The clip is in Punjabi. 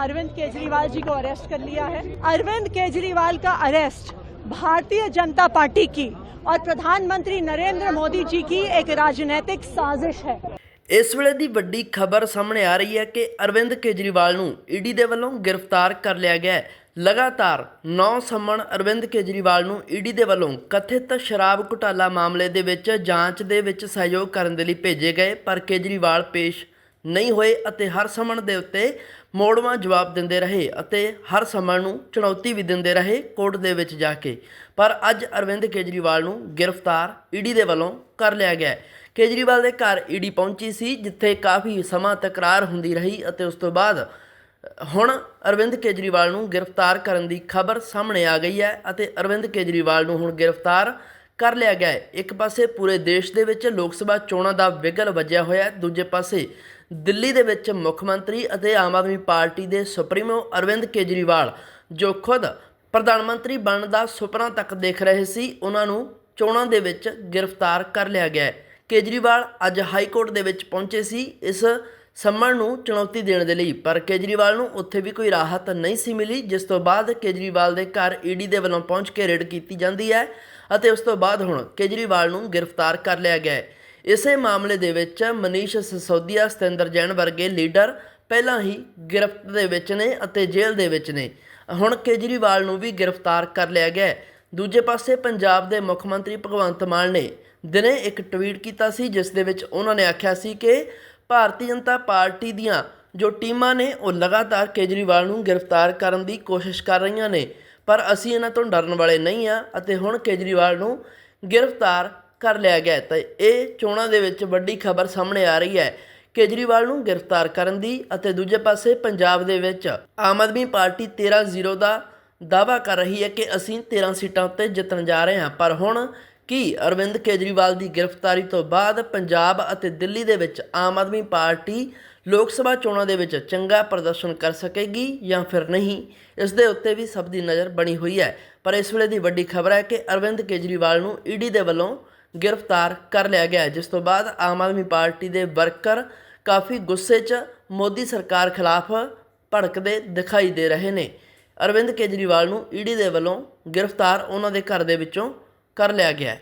अरविंद केजरीवाल जी को अरेस्ट कर लिया है अरविंद केजरीवाल का अरेस्ट भारतीय जनता पार्टी की और प्रधानमंत्री नरेंद्र मोदी जी की एक राजनीतिक साजिश है ਇਸ ਵੇਲੇ ਦੀ ਵੱਡੀ ਖਬਰ ਸਾਹਮਣੇ ਆ ਰਹੀ ਹੈ ਕਿ ਅਰਵਿੰਦ ਕੇਜਰੀਵਾਲ ਨੂੰ ਈਡੀ ਦੇ ਵੱਲੋਂ ਗ੍ਰਿਫਤਾਰ ਕਰ ਲਿਆ ਗਿਆ ਹੈ ਲਗਾਤਾਰ 9 ਸੰਮਣ ਅਰਵਿੰਦ ਕੇਜਰੀਵਾਲ ਨੂੰ ਈਡੀ ਦੇ ਵੱਲੋਂ ਕਥਿਤ ਸ਼ਰਾਬ ਘੁਟਾਲਾ ਮਾਮਲੇ ਦੇ ਵਿੱਚ ਜਾਂਚ ਦੇ ਵਿੱਚ ਸਹਿਯੋਗ ਕਰਨ ਦੇ ਲਈ ਭੇਜੇ ਗਏ ਪਰ ਕੇਜਰੀਵਾਲ ਪੇਸ਼ ਨਹੀਂ ਹੋਏ ਅਤੇ ਹਰ ਸਮਣ ਦੇ ਉੱਤੇ ਮੋੜਵਾਂ ਜਵਾਬ ਦਿੰਦੇ ਰਹੇ ਅਤੇ ਹਰ ਸਮਣ ਨੂੰ ਚੁਣੌਤੀ ਵੀ ਦਿੰਦੇ ਰਹੇ ਕੋਰਟ ਦੇ ਵਿੱਚ ਜਾ ਕੇ। ਪਰ ਅੱਜ ਅਰਵਿੰਦ ਕੇਜਰੀਵਾਲ ਨੂੰ ਗ੍ਰਿਫਤਾਰ ਈਡੀ ਦੇ ਵੱਲੋਂ ਕਰ ਲਿਆ ਗਿਆ। ਕੇਜਰੀਵਾਲ ਦੇ ਘਰ ਈਡੀ ਪਹੁੰਚੀ ਸੀ, ਜਿੱਥੇ ਕਾਫੀ ਸਮਾਂ ਤਕਰਾਰ ਹੁੰਦੀ ਰਹੀ ਅਤੇ ਉਸ ਤੋਂ ਬਾਅਦ ਹੁਣ ਅਰਵਿੰਦ ਕੇਜਰੀਵਾਲ ਨੂੰ ਗ੍ਰਿਫਤਾਰ ਕਰਨ ਦੀ ਖਬਰ ਸਾਹਮਣੇ ਆ ਗਈ ਹੈ ਅਤੇ ਅਰਵਿੰਦ ਕੇਜਰੀਵਾਲ ਨੂੰ ਹੁਣ ਗ੍ਰਿਫਤਾਰ ਕਰ ਲਿਆ ਗਿਆ ਹੈ। ਇੱਕ ਪਾਸੇ ਪੂਰੇ ਦੇਸ਼ ਦੇ ਵਿੱਚ ਲੋਕ ਸਭਾ ਚੋਣਾਂ ਦਾ ਵਿਗਲ ਵੱਜਿਆ ਹੋਇਆ ਹੈ, ਦੂਜੇ ਪਾਸੇ ਦਿੱਲੀ ਦੇ ਵਿੱਚ ਮੁੱਖ ਮੰਤਰੀ ਅਤੇ ਆਮ ਆਦਮੀ ਪਾਰਟੀ ਦੇ ਸੁਪਰੀਮੋ ਅਰਵਿੰਦ ਕੇਜਰੀਵਾਲ, ਜੋ ਖੁਦ ਪ੍ਰਧਾਨ ਮੰਤਰੀ ਬਣਨ ਦਾ ਸੁਪਨਾ ਤੱਕ ਦੇਖ ਰਹੇ ਸੀ, ਉਹਨਾਂ ਨੂੰ ਚੋਣਾਂ ਦੇ ਵਿੱਚ ਗ੍ਰਿਫਤਾਰ ਕਰ ਲਿਆ ਗਿਆ ਹੈ। ਕੇਜਰੀਵਾਲ ਅੱਜ ਹਾਈ ਕੋਰਟ ਦੇ ਵਿੱਚ ਪਹੁੰਚੇ ਸੀ, ਇਸ ਸੰਮਣ ਨੂੰ ਚੁਣੌਤੀ ਦੇਣ ਦੇ ਲਈ, ਪਰ ਕੇਜਰੀਵਾਲ ਨੂੰ ਉੱਥੇ ਵੀ ਕੋਈ ਰਾਹਤ ਨਹੀਂ ਸੀ ਮਿਲੀ, ਜਿਸ ਤੋਂ ਬਾਅਦ ਕੇਜਰੀਵਾਲ ਦੇ ਘਰ ਈਡੀ ਦੇ ਵੱਲੋਂ ਪਹੁੰਚ ਕੇ ਰੇਡ ਕੀਤੀ ਜਾਂਦੀ ਹੈ ਅਤੇ ਉਸ ਤੋਂ ਬਾਅਦ ਹੁਣ ਕੇਜਰੀਵਾਲ ਨੂੰ ਗ੍ਰਿਫਤਾਰ ਕਰ ਲਿਆ ਗਿਆ ਹੈ। ਇਸੇ ਮਾਮਲੇ ਦੇ ਵਿੱਚ ਮਨੀਸ਼ ਸਸੋਦੀਆ ਸਤਿੰਦਰ ਜੈਨ ਵਰਗੇ ਲੀਡਰ ਪਹਿਲਾਂ ਹੀ ਗ੍ਰਿਫਤ ਦੇ ਵਿੱਚ ਨੇ ਅਤੇ ਜੇਲ੍ਹ ਦੇ ਵਿੱਚ ਨੇ। ਹੁਣ ਕੇਜਰੀਵਾਲ ਨੂੰ ਵੀ ਗ੍ਰਿਫਤਾਰ ਕਰ ਲਿਆ ਗਿਆ ਹੈ। ਦੂਜੇ ਪਾਸੇ ਪੰਜਾਬ ਦੇ ਮੁੱਖ ਮੰਤਰੀ ਭਗਵੰਤ ਮਾਨ ਨੇ ਦਿਨੇ ਇੱਕ ਟਵੀਟ ਕੀਤਾ ਸੀ, ਜਿਸ ਦੇ ਵਿੱਚ ਉਹਨਾਂ ਨੇ ਆਖਿਆ ਸੀ ਕਿ ਭਾਰਤੀ ਜਨਤਾ ਪਾਰਟੀ ਦੀਆਂ ਜੋ ਟੀਮਾਂ ਨੇ, ਉਹ ਲਗਾਤਾਰ ਕੇਜਰੀਵਾਲ ਨੂੰ ਗ੍ਰਿਫਤਾਰ ਕਰਨ ਦੀ ਕੋਸ਼ਿਸ਼ ਕਰ ਰਹੀਆਂ ਨੇ। ਪਰ ਅਸੀਂ ਇਹਨਾਂ ਤੋਂ ਡਰਨ ਵਾਲੇ ਨਹੀਂ ਆ ਅਤੇ ਹੁਣ ਕੇਜਰੀਵਾਲ ਨੂੰ ਗ੍ਰਿਫਤਾਰ ਕਰ ਲਿਆ ਗਿਆ ਹੈ। ਤਾਂ ਇਹ ਚੋਣਾਂ ਦੇ ਵਿੱਚ ਵੱਡੀ ਖਬਰ ਸਾਹਮਣੇ ਆ ਰਹੀ ਹੈ। ਕੇਜਰੀਵਾਲ ਨੂੰ ਗ੍ਰਿਫਤਾਰ ਕਰਨ ਦੀ ਅਤੇ ਦੂਜੇ ਪਾਸੇ ਪੰਜਾਬ ਦੇ ਵਿੱਚ ਆਮ ਆਦਮੀ ਪਾਰਟੀ 13-0 ਦਾ ਦਾਵਾ ਕਰ ਰਹੀ ਹੈ ਕਿ ਅਸੀਂ 13 ਸੀਟਾਂ ਉੱਤੇ ਜਿੱਤਣ ਜਾ ਰਹੇ ਹਾਂ। ਪਰ ਹੁਣ ਕੀ ਅਰਵਿੰਦ ਕੇਜਰੀਵਾਲ ਦੀ ਗ੍ਰਿਫਤਾਰੀ ਤੋਂ ਬਾਅਦ ਪੰਜਾਬ ਅਤੇ ਦਿੱਲੀ ਦੇ ਵਿੱਚ ਆਮ ਆਦਮੀ ਪਾਰਟੀ ਲੋਕ ਸਭਾ ਚੋਣਾਂ ਦੇ ਵਿੱਚ ਚੰਗਾ ਪ੍ਰਦਰਸ਼ਨ ਕਰ ਸਕੇਗੀ ਜਾਂ ਫਿਰ ਨਹੀਂ, ਇਸ ਦੇ ਉੱਤੇ ਵੀ ਸਭ ਦੀ ਨਜ਼ਰ ਬਣੀ ਹੋਈ ਹੈ। ਪਰ ਇਸ ਵੇਲੇ ਦੀ ਵੱਡੀ ਖਬਰ ਹੈ ਕਿ ਅਰਵਿੰਦ ਕੇਜਰੀਵਾਲ ਨੂੰ ਈਡੀ ਦੇ ਵੱਲੋਂ ਗ੍ਰਿਫਤਾਰ ਕਰ ਲਿਆ ਗਿਆ ਜਿਸ ਤੋਂ ਬਾਅਦ ਆਮ ਆਦਮੀ ਪਾਰਟੀ ਦੇ ਵਰਕਰ ਕਾਫੀ ਗੁੱਸੇ 'ਚ ਮੋਦੀ ਸਰਕਾਰ ਖਿਲਾਫ ਭੜਕਦੇ ਦਿਖਾਈ ਦੇ ਰਹੇ ਨੇ। ਅਰਵਿੰਦ ਕੇਜਰੀਵਾਲ ਨੂੰ ਈਡੀ ਦੇ ਵੱਲੋਂ ਗ੍ਰਿਫਤਾਰ ਉਹਨਾਂ ਦੇ ਘਰ ਦੇ ਵਿੱਚੋਂ ਕਰ ਲਿਆ ਗਿਆ